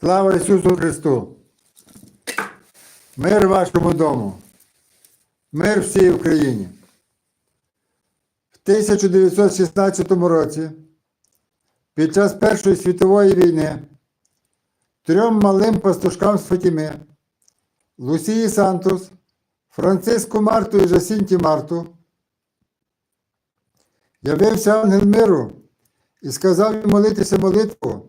Слава Ісусу Христу! Мир вашому дому! Мир всій Україні! В 1916 році, під час Першої світової війни, трьом малим пастушкам з Фатіми, Лусії Сантос, Франциску Марту і Жасінті Марту, явився ангел миру і сказав їм молитися молитву,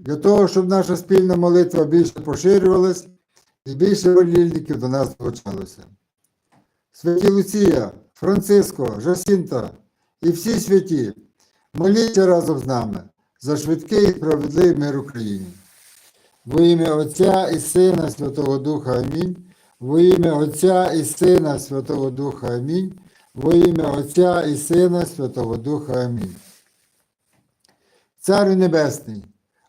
для того, щоб наша спільна молитва більше поширювалась і більше молільників до нас долучалося. Святі Луція, Франциско, Жасінта і всі святі, моліться разом з нами за швидкий і справедливий мир Україні. Во ім'я Отця і Сина Святого Духа Амінь. Во ім'я Отця і Сина Святого Духа Амінь. Во ім'я Отця і Сина Святого Духа Амінь. Царю Небесний,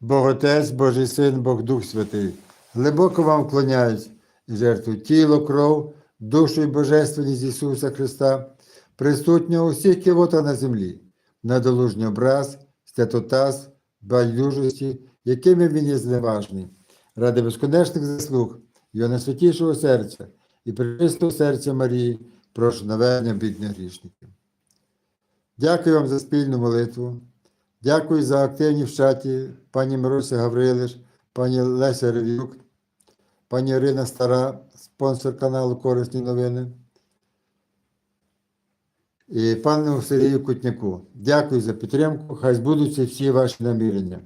Бог Отець, Божий Син, Бог Дух Святий, глибоко вам вклоняюсь і жертвую тіло, кров, душу і божественність Ісуса Христа, присутнього у всіх кивотах на землі, недолужній образ, стетотаз, байдужості, якими він є зневажний, ради безконечних заслуг, його найсвятішого серця і пречистого серця Марії, прошу навернення бідних грішників. Дякую вам за спільну молитву. Дякую за активні в чаті пані Мируся Гаврилиш, пані Леся Ревюк, пані Ірина Стара, спонсор каналу Корисні новини. І пану Сергію Кутняку. Дякую за підтримку. Хай збудуться всі ваші намірення.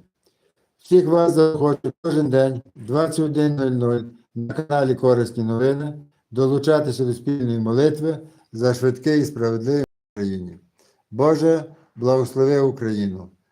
Всіх вас захочу кожен день 21.00 на каналі Корисні новини долучатися до спільної молитви за швидкий і справедливий Україні. Боже, благослови Україну!